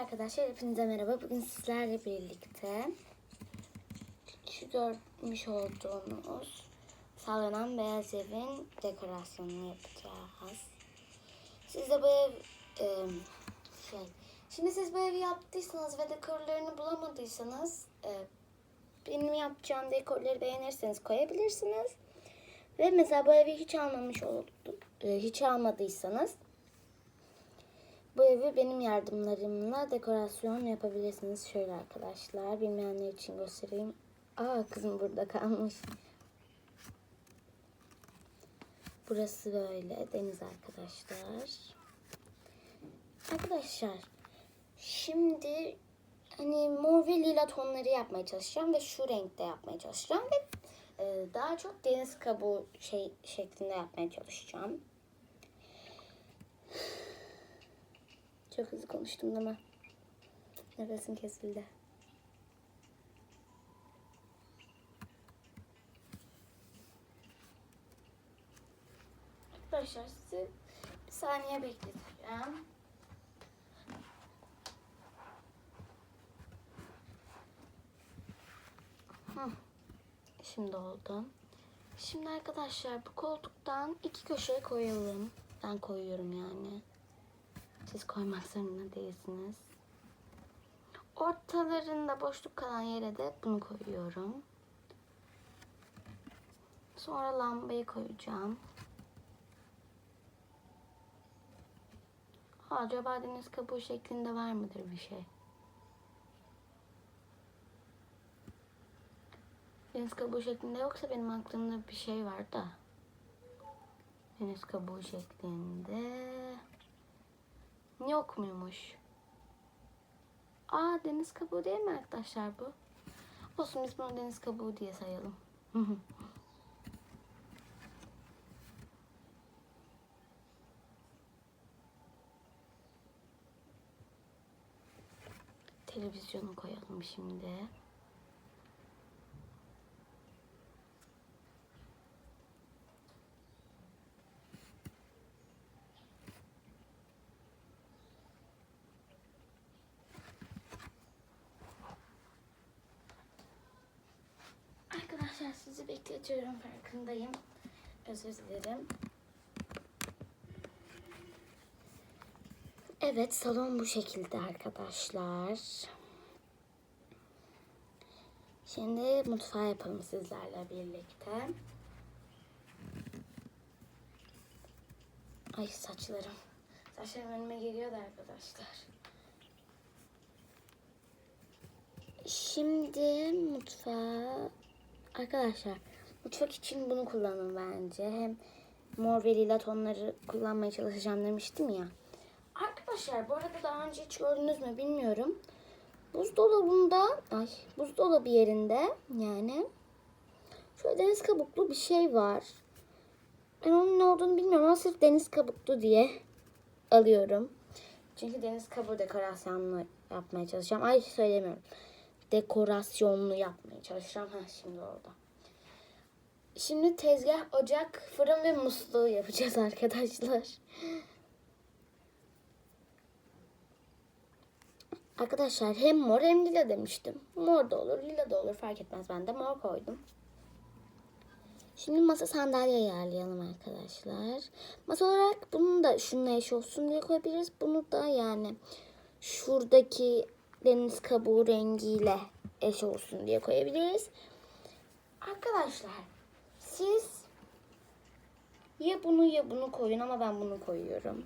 arkadaşlar, hepinize merhaba. Bugün sizlerle birlikte şu görmüş olduğunuz sallanan beyaz evin dekorasyonunu yapacağız. Siz de bu ev e, şey, şimdi siz bu evi yaptıysanız ve dekorlarını bulamadıysanız e, benim yapacağım dekorları beğenirseniz koyabilirsiniz. Ve mesela bu evi hiç almamış oldu, e, hiç almadıysanız bu evi benim yardımlarımla dekorasyon yapabilirsiniz. Şöyle arkadaşlar bilmeyenler için göstereyim. Aa kızım burada kalmış. Burası böyle deniz arkadaşlar. Arkadaşlar şimdi hani mor ve lila tonları yapmaya çalışacağım ve şu renkte yapmaya çalışacağım ve e, daha çok deniz kabuğu şey şeklinde yapmaya çalışacağım. Çok hızlı konuştum ama nefesim kesildi. Arkadaşlar sizi bir saniye bekleteceğim. Hı. Şimdi oldu. Şimdi arkadaşlar bu koltuktan iki köşeye koyalım. Ben koyuyorum yani. Siz koymak zorunda değilsiniz. Ortalarında boşluk kalan yere de bunu koyuyorum. Sonra lambayı koyacağım. Acaba deniz kabuğu şeklinde var mıdır bir şey? Deniz kabuğu şeklinde yoksa benim aklımda bir şey var da. Deniz kabuğu şeklinde. Yok muymuş? Aa deniz kabuğu değil mi arkadaşlar bu? Olsun biz bunu deniz kabuğu diye sayalım. Televizyonu koyalım şimdi. Arkadaşlar sizi bekletiyorum farkındayım. Özür dilerim. Evet salon bu şekilde arkadaşlar. Şimdi mutfağı yapalım sizlerle birlikte. Ay saçlarım. Saçlarım önüme geliyor da arkadaşlar. Şimdi mutfağı arkadaşlar mutfak için bunu kullanın bence. Hem mor ve lila tonları kullanmaya çalışacağım demiştim ya. Arkadaşlar bu arada daha önce hiç gördünüz mü bilmiyorum. Buzdolabında ay buzdolabı yerinde yani şöyle deniz kabuklu bir şey var. Ben onun ne olduğunu bilmiyorum ama sırf deniz kabuklu diye alıyorum. Çünkü deniz kabuğu dekorasyonlu yapmaya çalışacağım. Ay söylemiyorum dekorasyonlu yapmaya çalışacağım. Ha şimdi orada. Şimdi tezgah, ocak, fırın ve musluğu yapacağız arkadaşlar. Arkadaşlar hem mor hem lila demiştim. Mor da olur, lila da olur fark etmez. Ben de mor koydum. Şimdi masa sandalye ayarlayalım arkadaşlar. Masa olarak bunu da şununla eş olsun diye koyabiliriz. Bunu da yani şuradaki deniz kabuğu rengiyle eş olsun diye koyabiliriz. Arkadaşlar siz ya bunu ya bunu koyun ama ben bunu koyuyorum.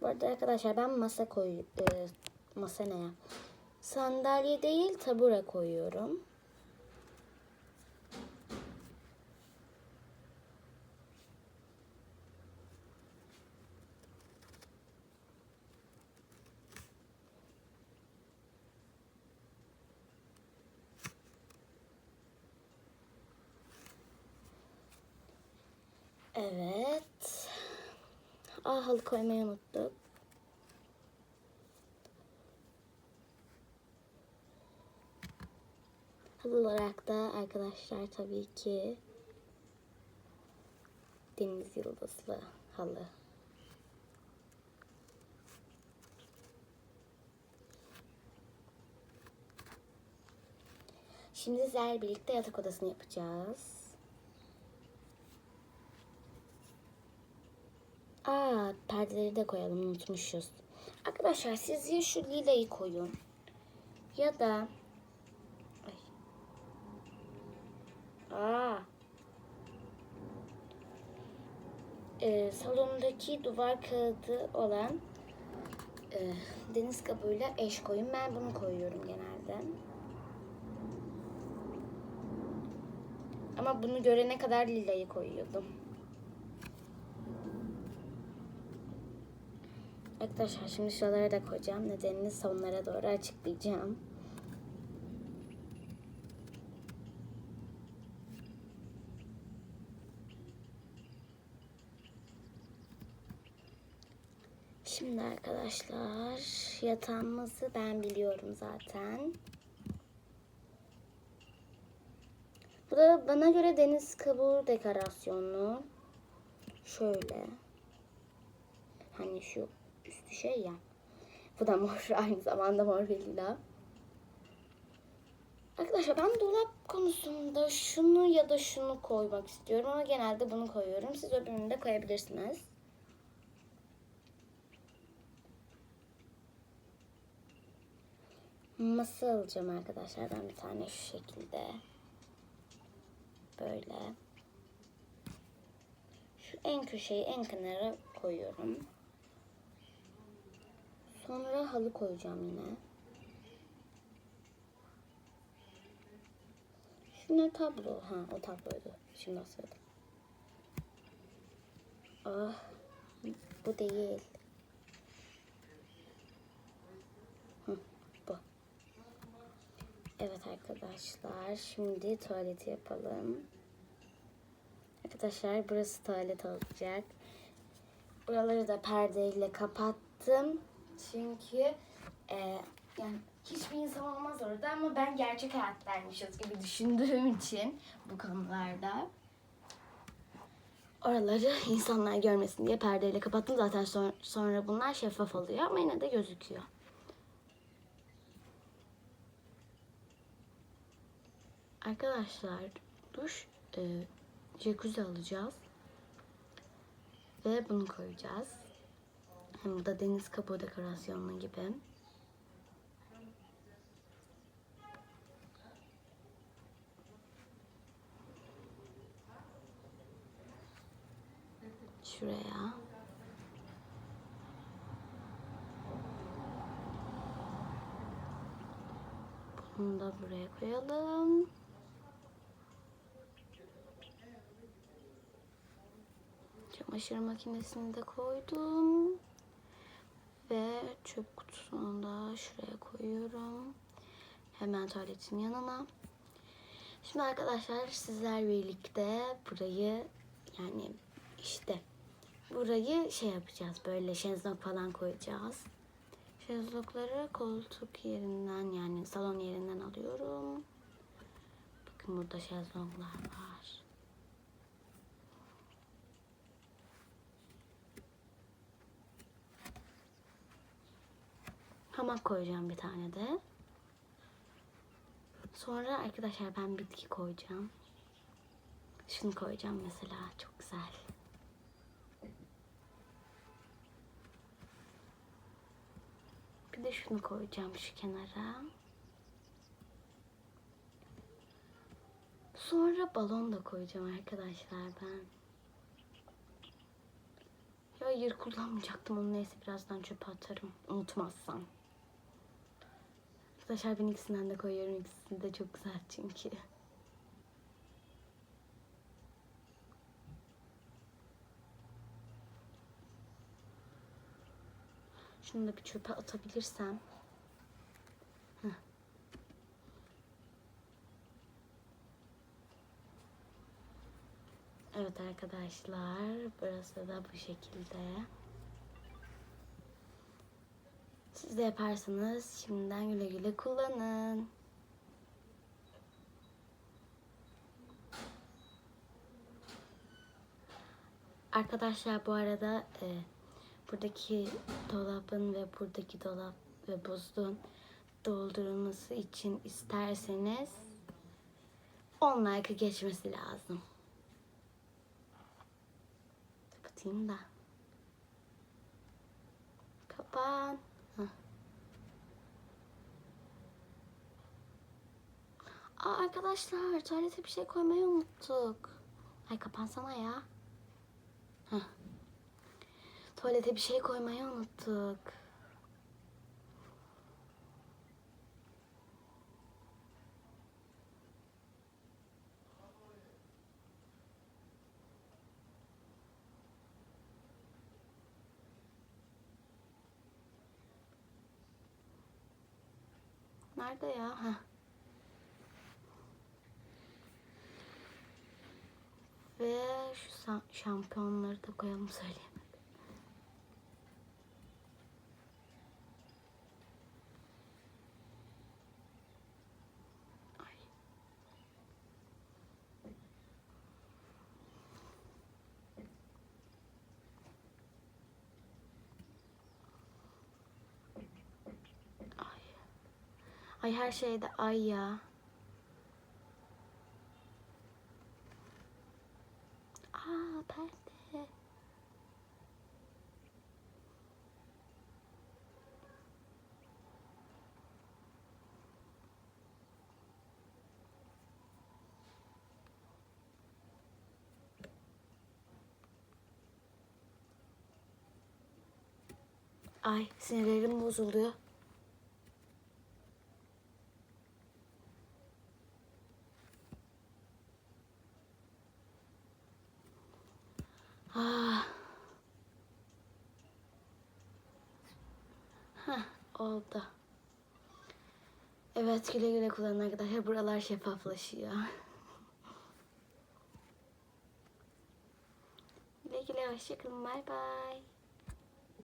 Bu arada arkadaşlar ben masa koy e, masa ne ya? Sandalye değil tabure koyuyorum. Evet. Ah halı koymayı unuttuk. Halı olarak da arkadaşlar tabii ki Deniz yıldızlı halı. Şimdi sizlerle birlikte yatak odasını yapacağız. Aa, perdeleri de koyalım unutmuşuz. Arkadaşlar siz ya şu lilayı koyun ya da Ay. Aa. Ee, salondaki duvar kağıdı olan e, deniz kabuğuyla eş koyun. Ben bunu koyuyorum genelde. Ama bunu görene kadar lilayı koyuyordum. Arkadaşlar şimdi şuralara da koyacağım. Nedenini sonlara doğru açıklayacağım. Şimdi arkadaşlar yatağımızı ben biliyorum zaten. Bu da bana göre deniz kabuğu dekorasyonu. Şöyle. Hani şu üstü şey ya. Bu da mor aynı zamanda mor ve lila. Arkadaşlar ben dolap konusunda şunu ya da şunu koymak istiyorum ama genelde bunu koyuyorum. Siz öbürünü de koyabilirsiniz. Masa alacağım arkadaşlar. Ben bir tane şu şekilde. Böyle. Şu en köşeyi en kenara koyuyorum. Sonra halı koyacağım yine. Şuna tablo. Ha o tabloydu. Şimdi asıyordum. Ah. Bu değil. Bu. Evet arkadaşlar. Şimdi tuvaleti yapalım. Arkadaşlar burası tuvalet olacak. Buraları da perdeyle kapattım. Çünkü e, yani hiçbir insan olmaz orada ama ben gerçek hayattaymışız gibi düşündüğüm için bu konularda. Oraları insanlar görmesin diye perdeyle kapattım. Zaten son- sonra bunlar şeffaf oluyor ama yine de gözüküyor. Arkadaşlar duş e, jacuzzi alacağız. Ve bunu koyacağız. Hem bu da deniz kabuğu dekorasyonu gibi. Şuraya. Bunu da buraya koyalım. Çamaşır makinesini de koydum. Ve çöp kutusunu da şuraya koyuyorum. Hemen tuvaletin yanına. Şimdi arkadaşlar sizler birlikte burayı yani işte burayı şey yapacağız. Böyle şezlong falan koyacağız. Şezlongları koltuk yerinden yani salon yerinden alıyorum. Bakın burada şezlonglar var. Hamak koyacağım bir tane de. Sonra arkadaşlar ben bitki koyacağım. Şunu koyacağım mesela. Çok güzel. Bir de şunu koyacağım şu kenara. Sonra balon da koyacağım arkadaşlar ben. Ya hayır kullanmayacaktım onu neyse birazdan çöpe atarım. Unutmazsam. Arkadaşlar ben ikisinden de koyuyorum. İkisi de çok güzel çünkü. Şunu da bir çöpe atabilirsem. Heh. Evet arkadaşlar. Burası da bu şekilde. Siz de yaparsanız şimdiden güle güle kullanın. Arkadaşlar bu arada e, buradaki dolabın ve buradaki dolap ve buzluğun doldurulması için isterseniz 10 like geçmesi lazım. Kapatayım da. Kapan. Aa, arkadaşlar tuvalete bir şey koymayı unuttuk. Ay kapansana ya. Heh. Tuvalete bir şey koymayı unuttuk. Nerede ya? Heh. Ve şu şampiyonları da koyalım söyleyemedim. Ay. Ay. Ay her şeyde ay ya. Aa perde. Ay sinirlerim bozuluyor. Ah. Heh, oldu. Evet güle güle kullanın arkadaşlar. Buralar şeffaflaşıyor. güle güle hoşçakalın. Bay bay.